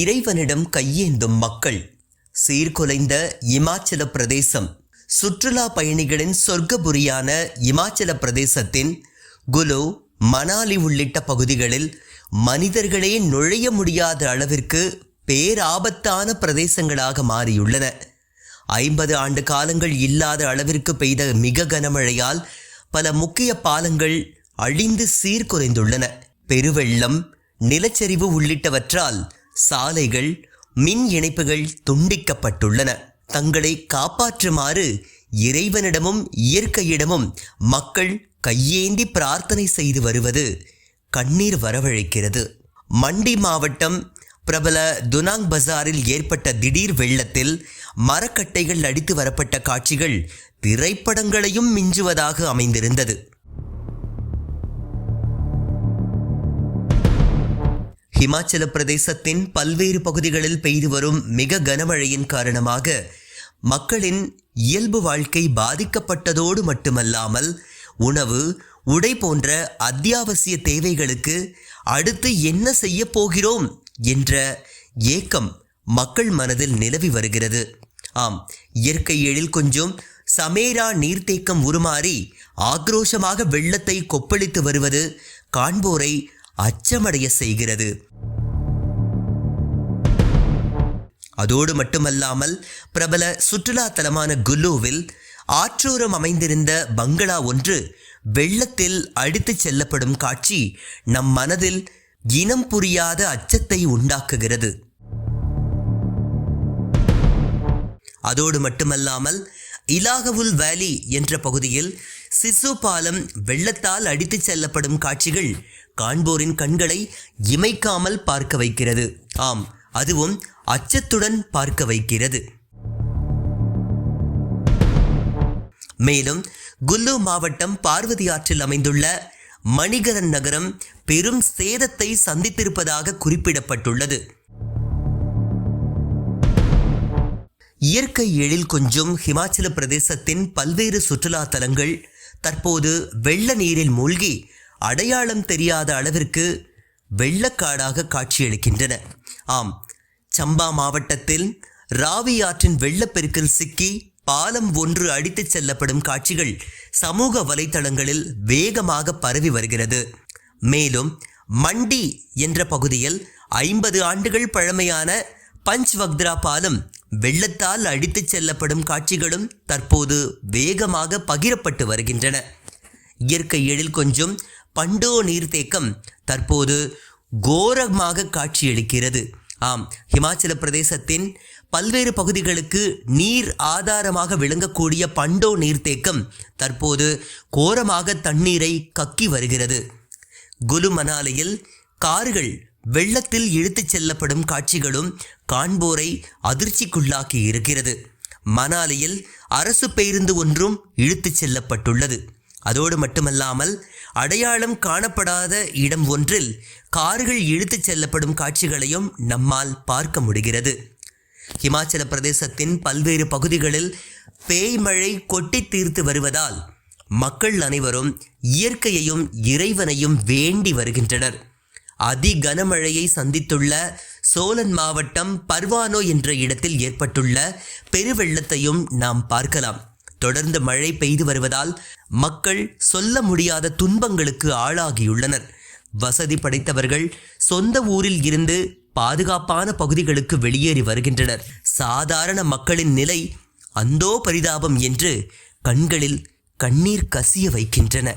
இறைவனிடம் கையேந்தும் மக்கள். சீர்குலைந்த இமாச்சல பிரதேசம். சுற்றுலா பயணிகளின் சொர்க்கபுரியான இமாச்சல பிரதேசத்தின் குலு மணாலி உள்ளிட்ட பகுதிகளில் மனிதர்களே நுழைய முடியாத அளவிற்கு பேராபத்தான பிரதேசங்களாக மாறியுள்ளன. ஐம்பது ஆண்டு காலங்கள் இல்லாத அளவிற்கு பெய்த மிக கனமழையால் பல முக்கிய பாலங்கள் அழிந்து சீர்குலைந்துள்ளன. பெருவெள்ளம் நிலச்சரிவு உள்ளிட்டவற்றால் சாலைகள் மின் இணைப்புகள் துண்டிக்கப்பட்டுள்ளன. தங்களை காப்பாற்றுமாறு இறைவனிடமும் இயற்கையிடமும் மக்கள் கையேந்தி பிரார்த்தனை செய்து வருவது கண்ணீர் வரவழைக்கிறது. மண்டி மாவட்டம் பிரபல துனாங் பஜாரில் ஏற்பட்ட திடீர் வெள்ளத்தில் மரக்கட்டைகள் அடித்து வரப்பட்ட காட்சிகள் திரைப்படங்களையும் மிஞ்சுவதாக அமைந்திருந்தது. ஹிமாச்சல பிரதேசத்தின் பல்வேறு பகுதிகளில் பெய்து வரும் மிக கனமழையின் காரணமாக மக்களின் இயல்பு வாழ்க்கை பாதிக்கப்பட்டதோடு மட்டுமல்லாமல் உணவு உடை போன்ற அத்தியாவசிய தேவைகளுக்கு அடுத்து என்ன செய்ய போகிறோம் என்ற ஏக்கம் மக்கள் மனதில் நிலவி வருகிறது. ஆம் இயற்கை எழில் கொஞ்சம் சமேரா நீர்த்தேக்கம் உருமாறி ஆக்ரோஷமாக வெள்ளத்தை கொப்பளித்து வருவது காண்போரை அச்சமடைய செய்கிறது. அதோடு மட்டுமல்லாமல் பிரபல சுற்றுலா தலமான குல்லூவில் ஆற்றோரம் அமைந்திருந்த பங்களா ஒன்று வெள்ளத்தில் அடித்துச் செல்லப்படும் காட்சி நம் மனதில் இனம் புரியாத அச்சத்தை உண்டாக்குகிறது. அதோடு மட்டுமல்லாமல் இலாகவுல் வேலி என்ற பகுதியில் சிசு பாலம் வெள்ளத்தால் அடித்துச் செல்லப்படும் காட்சிகள் காண்போரின் கண்களை இமைக்காமல் பார்க்க வைக்கிறது. ஆம் அதுவும் அச்சத்துடன் பார்க்க வைக்கிறது. மேலும் குல்லு மாவட்டம் பார்வதி ஆற்றில் அமைந்துள்ள மணிகரன் நகரம் பெரும் சேதத்தை சந்தித்திருப்பதாக குறிப்பிடப்பட்டுள்ளது. இயற்கை எழில் கொஞ்சும் ஹிமாச்சல பிரதேசத்தின் பல்வேறு சுற்றுலா தலங்கள் தற்போது வெள்ள நீரில் மூழ்கி அடையாளம் தெரியாத அளவிற்கு வெள்ளக்காடாக காட்சியளிக்கின்றன. ஆம் சம்பா மாவட்டத்தில் ராவி ஆற்றின் வெள்ளப்பெருக்கில் சிக்கி பாலம் ஒன்று அடித்துச் செல்லப்படும் காட்சிகள் சமூக வலைத்தளங்களில் வேகமாக பரவி வருகிறது. மேலும் மண்டி என்ற பகுதியில் ஐம்பது ஆண்டுகள் பழமையான பஞ்ச் வக்த்ரா பாலம் வெள்ளத்தால் அடித்துச் செல்லப்படும் காட்சிகளும் தற்போது வேகமாக பகிரப்பட்டு வருகின்றன. இயற்கை எழில் கொஞ்சம் பண்டோ நீர்த்தேக்கம் தற்போது கோரமாக காட்சியளிக்கிறது. ஆம் ஹிமாச்சல பிரதேசத்தின் பல்வேறு பகுதிகளுக்கு நீர் ஆதாரமாக விளங்கக்கூடிய பண்டோ நீர்த்தேக்கம் தற்போது கோரமாக தண்ணீரை கக்கி வருகிறது. குலு மணாலையில் கார்கள் வெள்ளத்தில் இழுத்துச் செல்லப்படும் காட்சிகளும் காண்போரை அதிர்ச்சிக்குள்ளாக்கி இருக்கிறது. மணாலியில் அரசு பேருந்து ஒன்றும் இழுத்துச் செல்லப்பட்டுள்ளது. அதோடு மட்டுமல்லாமல் அடையாளம் காணப்படாத இடம் ஒன்றில் கார்கள் இழுத்துச் செல்லப்படும் காட்சிகளையும் நம்மால் பார்க்க முடிகிறது. இமாச்சல பிரதேசத்தின் பல்வேறு பகுதிகளில் பேய் மழை கொட்டி தீர்த்து வருவதால் மக்கள் அனைவரும் இயற்கையையும் இறைவனையும் வேண்டி வருகின்றனர். அதி கனமழையை சந்தித்துள்ள சோலன் மாவட்டம் பர்வானோ என்ற இடத்தில் ஏற்பட்டுள்ள பெருவெள்ளத்தையும் நாம் பார்க்கலாம். தொடர்ந்து மழை பெய்து வருவதால் மக்கள் சொல்ல முடியாத துன்பங்களுக்கு ஆளாகியுள்ளனர். வசதி படைத்தவர்கள் சொந்த ஊரில் இருந்து பாதுகாப்பான பகுதிகளுக்கு வெளியேறி வருகின்றனர். சாதாரண மக்களின் நிலை அந்தோ பரிதாபம் என்று கண்களில் கண்ணீர் கசிய வைக்கின்றன.